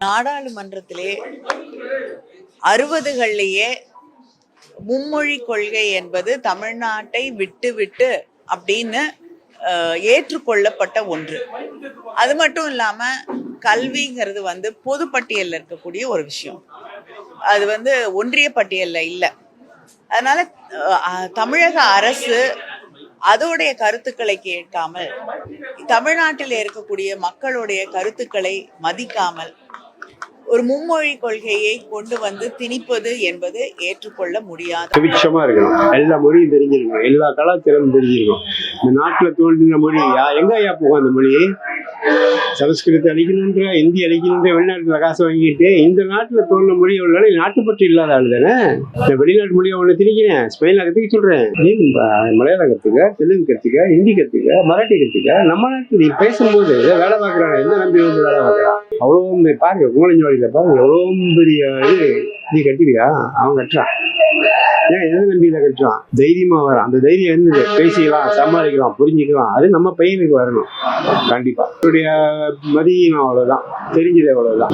நாடாளுமன்றத்திலே அறுபதுகள்லேயே மும்மொழி கொள்கை என்பது தமிழ்நாட்டை விட்டு விட்டு அப்படின்னு ஏற்றுக்கொள்ளப்பட்ட ஒன்று. அது மட்டும் இல்லாம கல்விங்கிறது வந்து பொது பட்டியல்ல இருக்கக்கூடிய ஒரு விஷயம். அது வந்து ஒன்றிய பட்டியல்ல இல்லை. அதனால தமிழக அரசு அதோடைய கருத்துக்களை கேட்காமல் தமிழ்நாட்டில் இருக்கக்கூடிய மக்களுடைய கருத்துக்களை மதிக்காமல் ஒரு மும்மொழி கொள்கையை கொண்டு வந்து திணிப்பது என்பது ஏற்றுக்கொள்ள முடியாத சுபிட்சமா இருக்கணும். எல்லா மொழியும் தெரிஞ்சிருக்கணும். எல்லா கலாச்சாரமும் தெரிஞ்சிருக்கணும். இந்த நாட்டுல தோன்றின மொழி யா- எங்க ஐயா போகும் அந்த மொழி? சமஸ்கிருதத்தை அழிக்கணுன்ற இந்தி அழிக்கணுன்ற வெளிநாட்டுல காசு வாங்கிட்டு இந்த நாட்டுல தோன்ற மொழி உள்ளாலும் நாட்டுப்பற்று இல்லாத ஆளு தானே? நான் வெளிநாட்டு மொழியை ஒன்று திணிக்கிறேன். ஸ்பெயினில் கற்றுக்க சொல்றேன். நீ மலையாளம் கத்துக்க தெலுங்கு கத்துக்க ஹிந்தி கத்துக்க மராட்டி கத்துக்க? நம்ம நாட்டு நீ பேசும்போது வேலை பார்க்குறாங்க எந்த நம்பி வந்து வேலை பார்க்குறான் அவ்வளோ பெரிய- பாருங்க குமரஞ்சோடியில் பாருங்க எவ்வளோ பெரிய இது. நீ கட்டுவியா அவன் கட்டுறான். ஏன் எந்த நம்பியில கிடைச்சோம் தைரியமா வரான் அந்த தைரியம் இருந்தது. பேசிக்கலாம் சமாளிக்கலாம் புரிஞ்சுக்கலாம். அது நம்ம பையனுக்கு வரணும். கண்டிப்பா. அவருடைய மதியம் அவ்வளவுதான். தெரிஞ்சது அவ்வளவுதான்.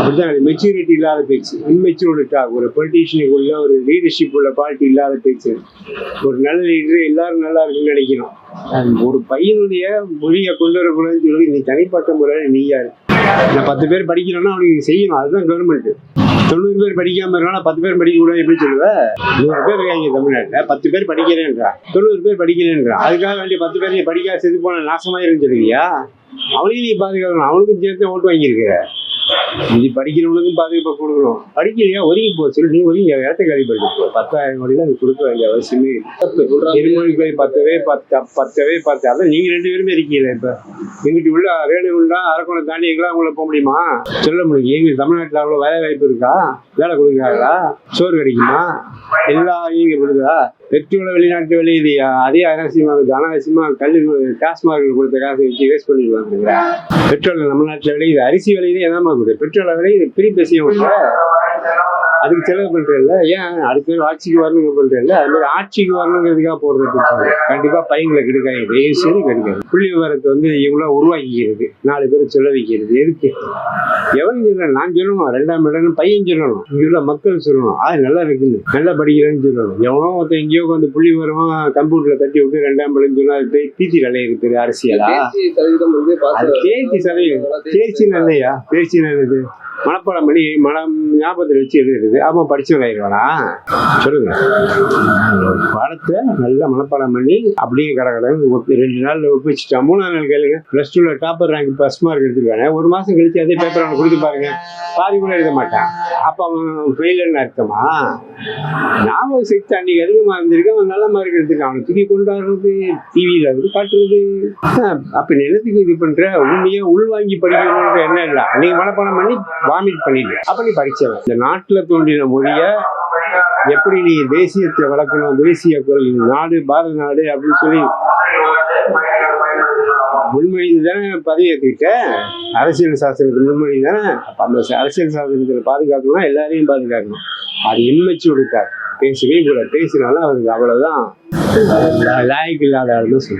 அப்படிதான் மெச்சூரிட்டி இல்லாத பேச்சு. இன்மெச்சூரிட்டா ஒரு பொலிட்டீஷியனுக்குள்ள ஒரு லீடர்ஷிப் உள்ள பார்ட்டி இல்லாத பேச்சு. ஒரு நல்ல லீடர் எல்லாரும் நல்லா இருக்குன்னு நினைக்கணும் ஒரு பையனுடைய மொழியை கொண்டு வரக்கூடாதுன்னு சொல்லி நீ தனிப்பட்ட முறையில் நீ யாரு நான் பத்து பேர் படிக்கிறோன்னா அவனுக்கு செய்யணும். அதுதான் கவர்மெண்ட் தொண்ணூறு பேர் படிக்காம இருக்கா பத்து பேர் படிக்க கூடாது எப்படி சொல்லுவேன் நூறு பேர் இருக்காங்க தமிழ்நாட்டில். பத்து பேர் படிக்கிறேன்றான் தொண்ணூறு பேர் படிக்கிறேன்றான் அதுக்காக வேண்டிய பத்து பேர் நீ படிக்காத செத்து போன நாசமாயிருன்னு சொல்லுவியா? அவனையும் நீ பாதுகாக்கணும். அவனுக்கும் சேர்த்து ஓட்டு வாங்கியிருக்கிற. நீ படிக்கிறவங்களுக்கும் பாதுகாப்பு கொடுக்கணும். படிக்கலையா? ஒதுங்கி போக சொல்லி நீ ஒதுங்கி இடத்த கழிப்படுத்தி போ பத்தாயிரம் கோடி அது கொடுக்க வேண்டிய அவசியமே இல்லை. பத்தவே பத்து பத்தவே பத்து. அதான் நீங்க ரெண்டு பேருமே இருக்கீங்க இப்ப. எங்கிட்ட உள்ள ரேடு உண்டா அரக்கோணம் தாண்டி எங்களா உங்களை போக முடியுமா? சொல்ல முடியும். எங்க தமிழ்நாட்டில் அவ்வளவு வேலை வாய்ப்பு இருக்கா? வேலை கொடுக்குறாங்களா? சோறு கிடைக்குமா? எல்லா இங்க கொடுக்குதா? பெட்ரோலை வெளிநாட்டு வெளியுது அதே அனாவசியமாக அனாவசியமாக கல்வி டாஸ்மார்க் கொடுத்த காசு வச்சு வேஸ்ட் பண்ணிடுவாங்க பெட்ரோல் நம்ம நாட்டில் விளையுது. அரிசி விளையுது என்னமா கொடுக்குது. பெட்ரோலை இது பிரி பேசிய அதுக்கு செலவு பண்றதில்ல ஏன்? அடுத்த பேர் ஆட்சிக்கு வரணுங்க பண்றதில்ல அது மாதிரி ஆட்சிக்கு வரணுங்கிறதுக்காக போடுறது கண்டிப்பா பையங்களை கெடுக்காது தயவு செய்து கெடுக்காது புள்ளி விவரத்தை வந்து இவ்வளோ உருவாக்கிக்கிறது. நாலு பேர் சொல்ல வைக்கிறது. எதுக்கு? எவன் சொல்லணும்? நான் சொல்லணும்? ரெண்டாம் இடம் பையன் சொல்லணும். இங்க உள்ள மக்கள் சொல்லணும். ஆ நல்லா இருக்குன்னு. நல்லா படிக்கிறேன்னு சொல்லணும். எவனோ ஒருத்தன் எங்கேயோ வந்து புள்ளி விவரமா கம்ப்யூட்டர்ல தட்டி விட்டு ரெண்டாம் இடம் சொன்னா அது போய் பீச்சி கலையிறது அரசியலா? தேர்ச்சி சதவீதம் அது தேர்ச்சி நல்லையா தேர்ச்சி நல்லது மனப்பாடம் பண்ணி மனம் ஞாபகத்தில் வச்சு எழுதுறது அவன் படிச்சவனாயிருவானா சொல்லுங்க. பாடத்தை நல்லா மனப்பாடம் பண்ணி அப்படியே கடகடன் ரெண்டு நாள்ல ஒப்பிச்சுட்டா. மூணாம் நாள் கேளுங்க. ப்ளஸ் டூல டாப்பர் ரேங்க் ப்ளஸ் மார்க் எடுத்துருக்காங்க ஒரு மாசம் கழிச்சு அதே பேப்பர் அவனை கொடுத்து பாருங்க. பாதி கூட எழுத மாட்டான். அப்ப அவன் ஃபெயிலர்னு அர்த்தமா? ஞாபக சக்தி அன்னைக்கு அதிகமா இருந்திருக்கு. அவன் நல்ல மார்க் எடுத்துருக்கான். அவனை தூக்கி கொண்டாடுறது டிவியில வந்து காட்டுறது. அப்ப நிலத்துக்கு இது பண்ற? உண்மையா உள்வாங்கி படிக்கணும்ன்ற எண்ணம் இல்லை. அன்னைக்கு மனப்பாடம் பண்ணி வாமிட் பண்ணிட்டு அப்ப நீ படிச்சவன். இந்த நாட்டுல தோன்றின மொழிய எப்படி நீ தேசியத்தை வளர்க்கணும்? தேசிய குரல் நாடு பாரத நாடு அப்படின்னு சொல்லி முன்மொழி தானே பதவி அரசியல் சாசனத்து முன்மொழி தானே? அப்போ அந்த அரசியல் சாசனத்தில் பாதுகாக்கணும்னா எல்லாரையும் பாதுகாக்கணும். அது இன்மைச்சு கொடுத்தார் பேசவே கூட பேசினாலும் அவருக்கு அவ்வளவுதான். லாய்க்கு இல்லாத ஆளுன்னு சொல்லுவாங்க